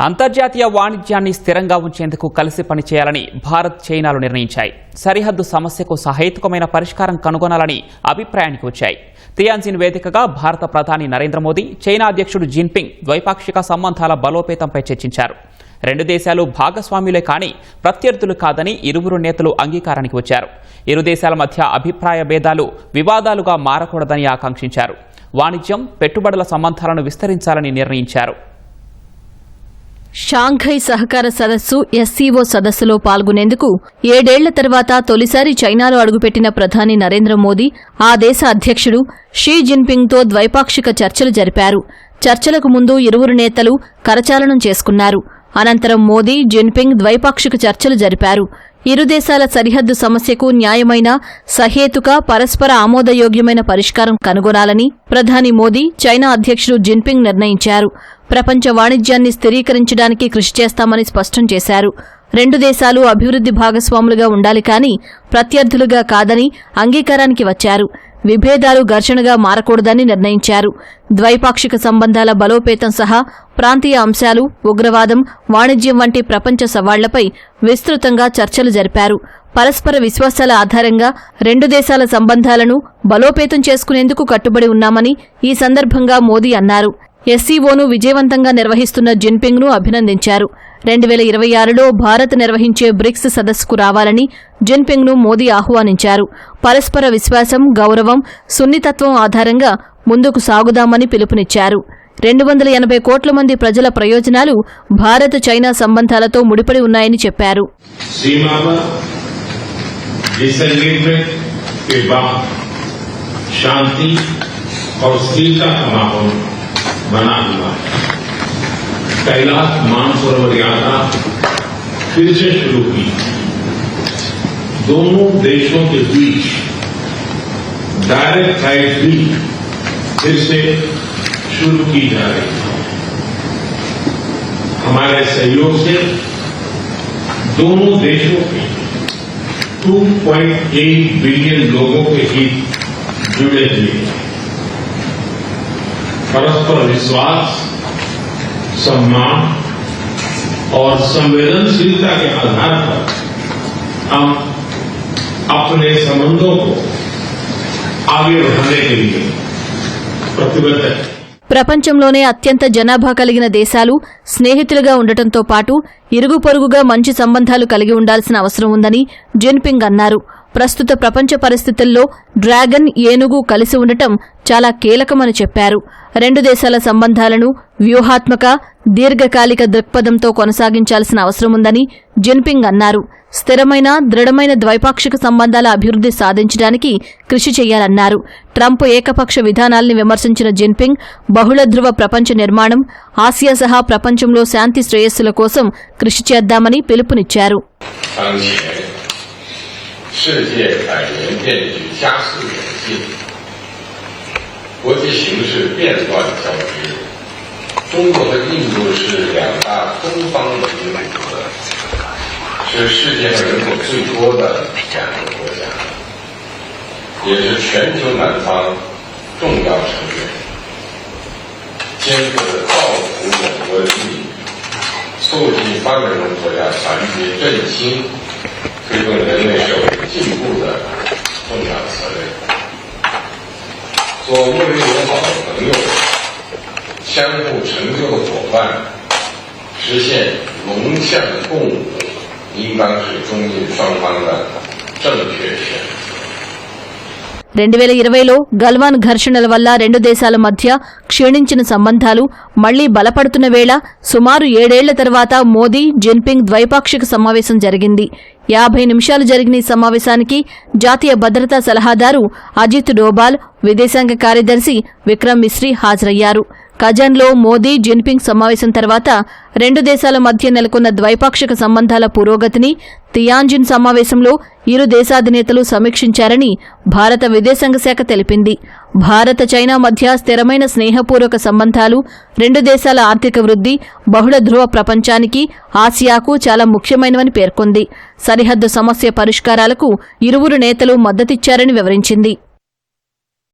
అంతర్జాతీయ వాణిజ్యాన్ని స్థిరంగా ఉంచేందుకు కలిసి పనిచేయాలని భారత్ చైనాలు నిర్ణయించాయి. సరిహద్దు సమస్యకు సహేతుకమైన పరిష్కారం కనుగొనాలని అభిప్రాయానికి వచ్చాయి. తియాన్జిన్ వేదికగా భారత ప్రధాని నరేంద్ర మోదీ చైనా అధ్యక్షుడు జిన్పింగ్ ద్వైపాక్షిక సంబంధాల బలోపేతంపై చర్చించారు. రెండు దేశాలు భాగస్వామ్యులే కానీ ప్రత్యర్థులు కాదని ఇరువురు నేతలు అంగీకారానికి వచ్చారు. ఇరు దేశాల మధ్య అభిప్రాయ భేదాలు వివాదాలుగా మారకూడదని ఆకాంక్షించారు. వాణిజ్యం పెట్టుబడుల సంబంధాలను విస్తరించాలని నిర్ణయించారు. షాంఘై సహకార సదస్సు ఎస్సీఓ సదస్సులో పాల్గొనేందుకు ఏడేళ్ళ తర్వాత తొలిసారి చైనాలో అడుగుపెట్టిన ప్రధాని నరేంద్ర మోదీ ఆ దేశ అధ్యక్షుడు షీ జిన్పింగ్తో ద్వైపాక్షిక చర్చలు జరిపారు. చర్చలకు ముందు ఇరువురు నేతలు కరచాలనం చేసుకున్నారు. అనంతరం మోదీ జిన్పింగ్ ద్వైపాక్షిక చర్చలు జరిపారు. ఇరు దేశాల సరిహద్దు సమస్యకు న్యాయమైన సహేతుక పరస్పర ఆమోదయోగ్యమైన పరిష్కారం కనుగొనాలని ప్రధాని మోదీ చైనా అధ్యక్షుడు జిన్పింగ్ నిర్ణయించారు. ప్రపంచ వాణిజ్యాన్ని స్థిరీకరించడానికి కృషి చేస్తామని స్పష్టం చేశారు. రెండు దేశాలు అభివృద్ధి భాగస్వాములుగా ఉండాలి కానీ ప్రత్యర్థులుగా కాదని అంగీకారానికి వచ్చారు. విభేదాలు ఘర్షణగా మారకూడదని నిర్ణయించారు. ద్వైపాక్షిక సంబంధాల బలోపేతం సహా ప్రాంతీయ అంశాలు ఉగ్రవాదం వాణిజ్యం వంటి ప్రపంచ సవాళ్ళపై విస్తృతంగా చర్చలు జరిపారు. పరస్పర విశ్వాసాల ఆధారంగా రెండు దేశాల సంబంధాలను బలోపేతం చేసుకునేందుకు కట్టుబడి ఉన్నామని ఈ సందర్భంగా మోదీ అన్నారు. ఎస్సీఓను విజయవంతంగా నిర్వహిస్తున్న జిన్పింగ్ను అభినందించారు. రెండు వేల ఇరవై ఆరులో భారత్ నిర్వహించే బ్రిక్స్ సదస్సుకు రావాలని జిన్పింగ్ను మోదీ ఆహ్వానించారు పరస్పర విశ్వాసం గౌరవం సున్నితత్వం ఆధారంగా ముందుకు సాగుదామని పిలుపునిచ్చారు రెండు వందల ఎనభై కోట్ల మంది ప్రజల ప్రయోజనాలు భారత్ చైనా సంబంధాలతో ముడిపడి ఉన్నాయని చెప్పారు सीमा पर डिसएग्रीमेंट के बाद शांति और स्थिरता का माहौल बना हुआ है कैलाश मानसरोवर यात्रा फिर से शुरू की। दोनों देशों के बीच डायरेक्ट फ़्लाइट भी फिर से शुरू की जा रही है। हमारे सहयोग से दोनों देशों के 2.8 बिलियन लोगों के हित जुड़े हुए हैं। परस्पर विश्वास सम्मान और संवेदनशीलता के आधार पर हम अपने संबंधों को आगे बढ़ाने के लिए प्रतिबद्ध हैं ప్రపంచంలోనే అత్యంత జనాభా కలిగిన దేశాలు స్నేహితులుగా ఉండటంతో పాటు ఇరుగు పొరుగుగా మంచి సంబంధాలు కలిగి ఉండాల్సిన అవసరం ఉందని జిన్పింగ్ అన్నారు ప్రస్తుత ప్రపంచ పరిస్థితుల్లో డ్రాగన్ ఏనుగు కలిసి ఉండటం చాలా కీలకమని చెప్పారు. రెండు దేశాల సంబంధాలను వ్యూహాత్మక దీర్ఘకాలిక దృక్పథంతో కొనసాగించాల్సిన అవసరం ఉందని జిన్పింగ్ అన్నారు. స్థిరమైన దృఢమైన ద్వైపాక్షిక సంబంధాల అభివృద్ధి సాధించడానికి కృషి చేయాలన్నారు. ట్రంప్ ఏకపక్ష విధానాల్ని విమర్శించిన జిన్పింగ్ బహుళ ప్రపంచ నిర్మాణం ఆసియా సహా ప్రపంచంలో శాంతి శ్రేయస్సుల కోసం కృషి చేద్దామని పిలుపునిచ్చారు. 世界百年变局加速演进，国际形势变乱交织，中国和印度是两大东方文明国，是世界上人口最多的两个国家，也是全球南方重要成员，肩负着造福我国利益。促进发展中国家团结振兴，推动人类社会进步的重要责任。和睦邻友好的朋友，相互成就的伙伴，实现龙象共舞，应当是中印双方的正确选择。రెండు వేల ఇరవైలో గల్వాన్ ఘర్షణల వల్ల రెండు దేశాల మధ్య క్షీణించిన సంబంధాలు మళ్ళీ బలపడుతున్న వేళ సుమారు ఏడేళ్ళ తర్వాత మోదీ జిన్పింగ్ ద్వైపాక్షిక సమావేశం జరిగింది. యాభై నిమిషాలు జరిగిన ఈ సమావేశానికి జాతీయ భద్రతా సలహాదారు అజిత్ డోబాల్ విదేశాంగ కార్యదర్శి విక్రమ్ మిశ్రీ హాజరయ్యారు. కజన్లో మోదీ జిన్పింగ్ సమావేశం తర్వాత రెండు దేశాల మధ్య నెలకొన్న ద్వైపాక్షిక సంబంధాల పురోగతిని తియాంజిన్ సమావేశంలో ఇరు దేశాధినేతలు సమీక్షించారని భారత విదేశాంగ శాఖ తెలిపింది. భారత చైనా మధ్య స్థిరమైన స్నేహపూర్వక సంబంధాలు రెండు దేశాల ఆర్థిక వృద్ధి బహుళ ధృవ ప్రపంచానికి ఆసియాకు చాలా ముఖ్యమైనవని పేర్కొంది. సరిహద్దు సమస్య పరిష్కారాలకు ఇరువురు నేతలు మద్దతిచ్చారని వివరించింది.